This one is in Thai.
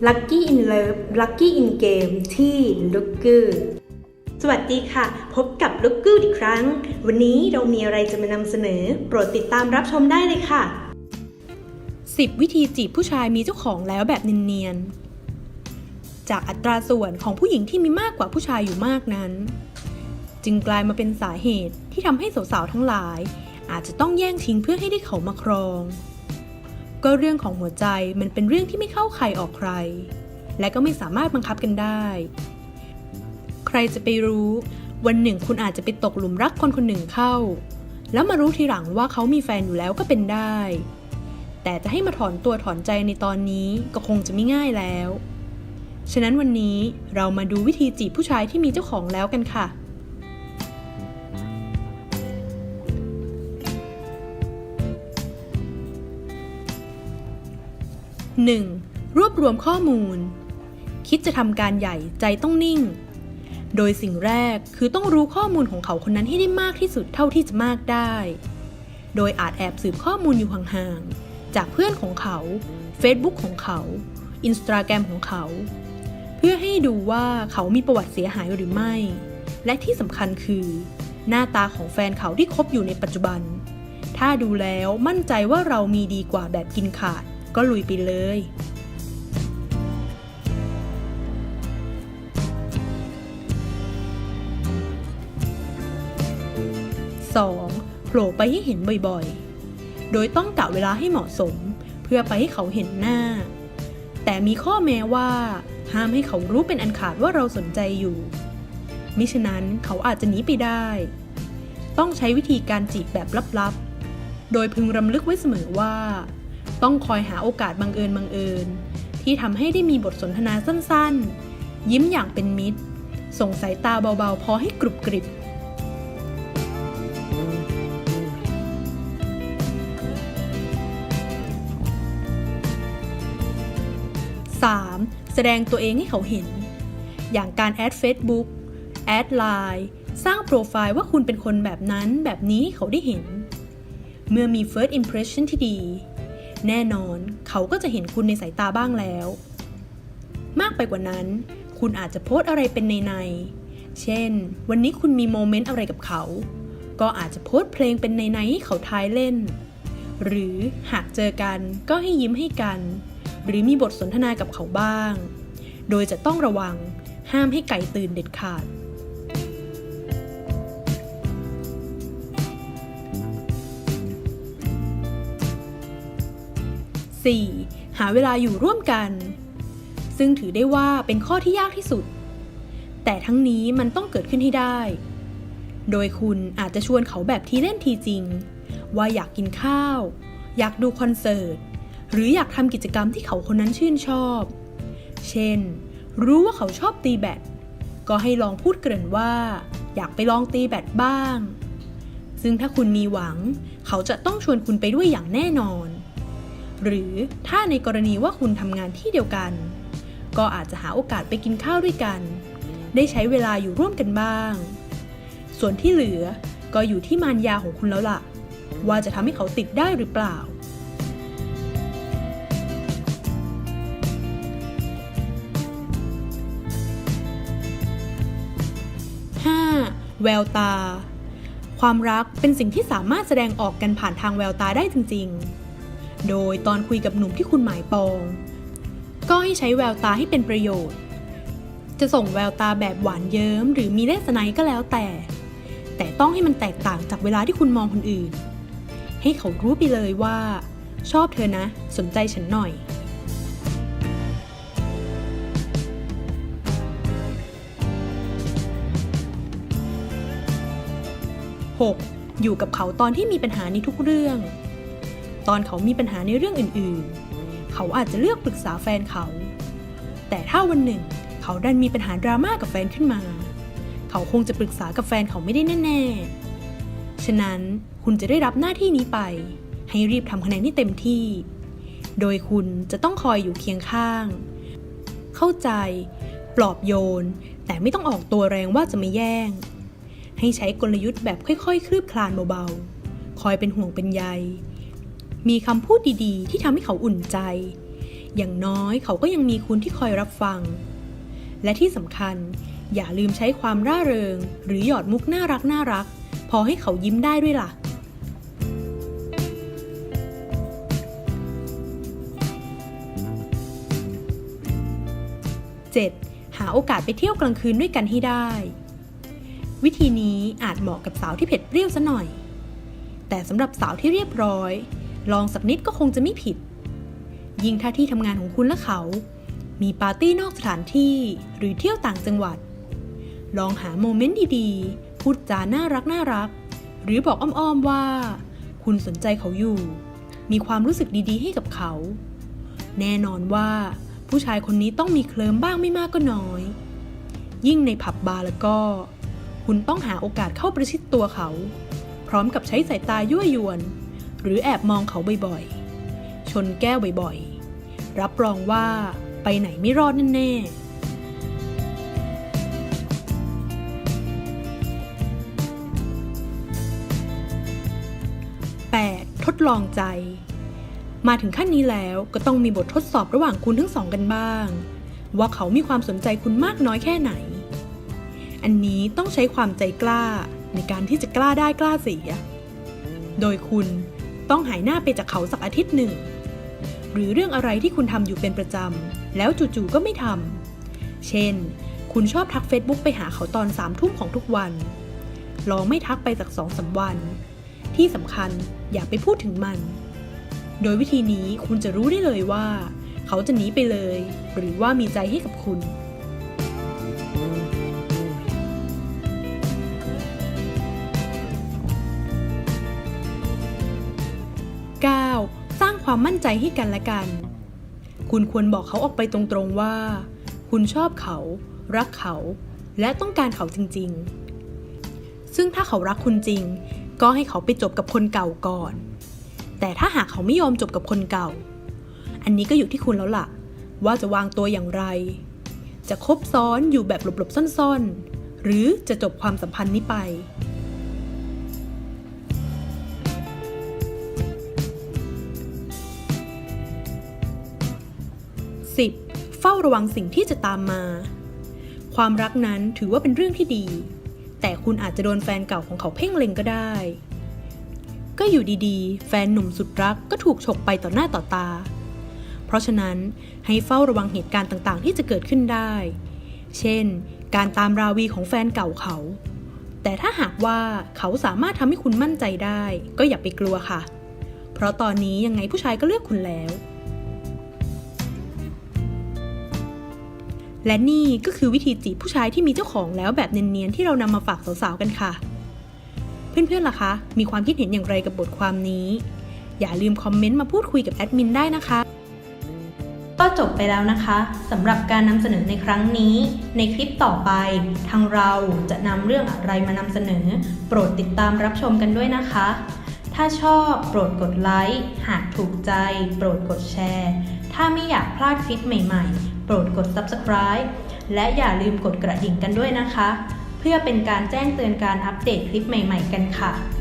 Lucky in Love Lucky in Game ที่ l o o k e r สวัสดีค่ะ พบกับ l o o k e r อีกครั้ง วันนี้เรามีอะไรจะมานำเสนอ โปรดติดตามรับชมได้เลยค่ะ 10 วิธีจีบผู้ชายมีเจ้าของแล้วแบบเนียนๆ จากอัตราส่วนของผู้หญิงที่มีมากกว่าผู้ชายอยู่มากนั้น จึงกลายมาเป็นสาเหตุที่ทำให้สาวๆทั้งหลาย อาจจะต้องแย่งชิงเพื่อให้ได้เขามาครอง ก็เรื่องของหัวใจมันเป็นเรื่องที่ไม่เข้าใครออกใคร และก็ไม่สามารถบังคับกันได้ ใครจะไปรู้ วันหนึ่งคุณอาจจะไปตกหลุมรักคนคนหนึ่งเข้า แล้วมารู้ทีหลังว่าเขามีแฟนอยู่แล้วก็เป็นได้ แต่จะให้มาถอนตัวถอนใจในตอนนี้ก็คงจะไม่ง่ายแล้ว ฉะนั้นวันนี้เรามาดูวิธีจีบผู้ชายที่มีเจ้าของแล้วกันค่ะ 1. รวบรวมข้อมูล คิดจะทำการใหญ่ใจต้องนิ่ง โดยสิ่งแรกคือต้องรู้ข้อมูลของเขาคนนั้นให้ได้มากที่สุดเท่าที่จะมากได้ โดยอาจแอบสืบข้อมูลอยู่ห่างๆ จากเพื่อนของเขา Facebook ของเขา Instagram ของเขา เพื่อให้ดูว่าเขามีประวัติเสียหายหรือไม่ และที่สำคัญคือ หน้าตาของแฟนเขาที่คบอยู่ในปัจจุบัน ถ้าดูแล้วมั่นใจว่าเรามีดีกว่าแบบกินขาด ก็ลุยไปเลย 2. โผล่ไปให้เห็นบ่อยๆ โดยต้องกะเวลาให้เหมาะสม เพื่อไปให้เขาเห็นหน้า แต่มีข้อแม้ว่า ห้ามให้เขารู้เป็นอันขาดว่าเราสนใจอยู่ มิฉะนั้นเขาอาจจะหนีไปได้ ต้องใช้วิธีการจีบแบบลับๆ โดยพึงรำลึกไว้เสมอว่า ต้องคอยหาโอกาสบังเอิญบังเอิญ ที่ทำให้ได้มีบทสนทนาสั้นๆ ยิ้มอย่างเป็นมิตร ส่งสายตาเบาๆ พอให้กรุบกริบ 3. แสดงตัวเองให้เขาเห็น อย่างการแอด Facebook แอดไลน์สร้างโปรไฟล์ว่าคุณเป็นคนแบบนั้นแบบนี้ให้เขาได้เห็น เมื่อมี first impression ที่ดี แน่นอนเขาก็จะเห็นคุณในสายตาบ้างแล้ว มากไปกว่านั้น คุณอาจจะโพสอะไรเป็นในในเช่น วันนี้คุณมีโมเมนต์อะไรกับเขา ก็อาจจะโพสเพลงเป็นในในให้เขาทายเล่น หรือหากเจอกันก็ให้ยิ้มให้กัน หรือมีบทสนทนากับเขาบ้าง โดยจะต้องระวังห้ามให้ไก่ตื่นเด็ดขาด 4. หาเวลาอยู่ร่วมกัน ซึ่งถือได้ว่าเป็นข้อที่ยากที่สุด แต่ทั้งนี้มันต้องเกิดขึ้นให้ได้ โดยคุณอาจจะชวนเขาแบบทีเล่นทีจริง ว่าอยากกินข้าว อยากดูคอนเสิร์ต หรืออยากทำกิจกรรมที่เขาคนนั้นชื่นชอบ เช่น รู้ว่าเขาชอบตีแบด ก็ให้ลองพูดเกริ่นว่า อยากไปลองตีแบดบ้าง ซึ่งถ้าคุณมีหวัง เขาจะต้องชวนคุณไปด้วยอย่างแน่นอน หรือถ้าในกรณีว่าคุณทำงานที่เดียวกัน ก็อาจจะหาโอกาสไปกินข้าวด้วยกัน ได้ใช้เวลาอยู่ร่วมกันบ้าง ส่วนที่เหลือก็อยู่ที่มารยาของคุณแล้วล่ะ ว่าจะทำให้เขาติดได้หรือเปล่า 5. แววตา ความรักเป็นสิ่งที่สามารถแสดงออกกันผ่านทางแววตาได้จริง ๆ โดยตอนคุยกับหนุ่มที่คุณหมายปอง ก็ให้ใช้แววตาให้เป็นประโยชน์ จะส่งแววตาแบบหวานเยิ้มหรือมีเลสไนก็แล้วแต่ แต่ต้องให้มันแตกต่างจากเวลาที่คุณมองคนอื่น ให้เขารู้ไปเลยว่า ชอบเธอนะ สนใจฉันหน่อย 6. อยู่กับเขาตอนที่มีปัญหาในทุกเรื่อง ตอนเขามีปัญหาในเรื่องอื่นๆ เขาอาจจะเลือกปรึกษาแฟนเขา แต่ถ้าวันหนึ่ง เขาดันมีปัญหาดราม่ากับแฟนขึ้นมา เขาคงจะปรึกษากับแฟนเขาไม่ได้แน่ๆ ฉะนั้นคุณจะได้รับหน้าที่นี้ไป ให้รีบทำคะแนนให้เต็มที่ โดยคุณจะต้องคอยอยู่เคียงข้าง เข้าใจ ปลอบโยน แต่ไม่ต้องออกตัวแรงว่าจะไม่แย่ง ให้ใช้กลยุทธ์แบบค่อยๆ คลืบคลานเบาๆ คอยเป็นห่วงเป็นใย มีคำพูดดีๆ ที่ทำให้เขาอุ่นใจ อย่างน้อยเขาก็ยังมีคุณที่คอยรับฟัง และที่สำคัญ อย่าลืมใช้ความร่าเริง หรือหยอดมุกน่ารักน่ารัก พอให้เขายิ้มได้ด้วยล่ะ 7. หาโอกาสไปเที่ยวกลางคืนด้วยกันให้ได้ วิธีนี้อาจเหมาะกับสาวที่เผ็ดเปรี้ยวซะหน่อย แต่สำหรับสาวที่เรียบร้อย ลองสักนิดก็คงจะไม่ผิด ยิ่งถ้าที่ทำงานของคุณและเขา มีปาร์ตี้นอกสถานที่หรือเที่ยวต่างจังหวัด ลองหาโมเมนต์ดีๆ พูดจาน่ารักน่ารัก หรือบอกอ้อมๆว่า คุณสนใจเขาอยู่ มีความรู้สึกดีๆ ให้กับเขา แน่นอนว่า ผู้ชายคนนี้ต้องมีเคลิมบ้างไม่มากก็น้อย ยิ่งในผับบาร์แล้วก็ คุณต้องหาโอกาสเข้าประชิดตัวเขา พร้อมกับใช้สายตายั่วยวน หรือแอบมองเขาบ่อยๆ ชนแก้วบ่อยๆ รับรองว่าไปไหนไม่รอดแน่ๆ 8. ทดลองใจ มาถึงขั้นนี้แล้วก็ต้องมีบททดสอบระหว่างคุณทั้งสองกันบ้าง ว่าเขามีความสนใจคุณมากน้อยแค่ไหน อันนี้ต้องใช้ความใจกล้าในการที่จะกล้าได้กล้าเสีย โดยคุณ ต้องหายหน้าไปจากเขาสักอาทิตย์หนึ่ง หรือเรื่องอะไรที่คุณทำอยู่เป็นประจำ แล้วจู่ๆก็ไม่ทำ เช่น คุณชอบทัก Facebook ไปหาเขาตอนสามทุ่มของทุกวัน ลองไม่ทักไปสักสองสาวัน ที่สำคัญอย่าไปพูดถึงมัน โดยวิธีนี้คุณจะรู้ได้เลยว่า เขาจะหนีไปเลย หรือว่ามีใจให้กับคุณ ความมั่นใจให้กันและกัน คุณควรบอกเขาออกไปตรงๆว่า คุณชอบเขา รักเขา และต้องการเขาจริงๆ ซึ่งถ้าเขารักคุณจริง ก็ให้เขาไปจบกับคนเก่าก่อน แต่ถ้าหากเขาไม่ยอมจบกับคนเก่า อันนี้ก็อยู่ที่คุณแล้วล่ะ ว่าจะวางตัวอย่างไร จะคบซ้อนอยู่แบบหลบๆซ่อนๆ หรือจะจบความสัมพันธ์นี้ไป 10. เฝ้าระวังสิ่งที่จะตามมา ความรักนั้นถือว่าเป็นเรื่องที่ดี แต่คุณอาจจะโดนแฟนเก่าของเขาเพ่งเล็งก็ได้ ก็อยู่ดีๆ แฟนหนุ่มสุดรักก็ถูกฉกไปต่อหน้าต่อตา เพราะฉะนั้นให้เฝ้าระวังเหตุการณ์ต่างๆ ที่จะเกิดขึ้นได้ เช่น การตามราวีของแฟนเก่าเขา แต่ถ้าหากว่าเขาสามารถทำให้คุณมั่นใจได้ ก็อย่าไปกลัวค่ะ เพราะตอนนี้ยังไงผู้ชายก็เลือกคุณแล้ว และนี่ก็คือวิธีจีบผู้ชายที่มีเจ้าของแล้วแบบเนียนๆที่เรานำมาฝากสาวๆกันค่ะ เพื่อนๆล่ะคะ มีความคิดเห็นอย่างไรกับบทความนี้ อย่าลืมคอมเมนต์มาพูดคุยกับแอดมินได้นะคะ ก็จบไปแล้วนะคะสำหรับการนำเสนอในครั้งนี้ ในคลิปต่อไป ทางเราจะนำเรื่องอะไรมานำเสนอ โปรดติดตามรับชมกันด้วยนะคะ ถ้าชอบโปรดกดไลค์หากถูกใจ โปรดกดแชร์ ถ้าไม่อยากพลาดคลิปใหม่ ๆ โปรดกด subscribe และอย่าลืมกดกระดิ่งกันด้วยนะคะ เพื่อเป็นการแจ้งเตือนการอัปเดตคลิปใหม่ ๆ กันค่ะ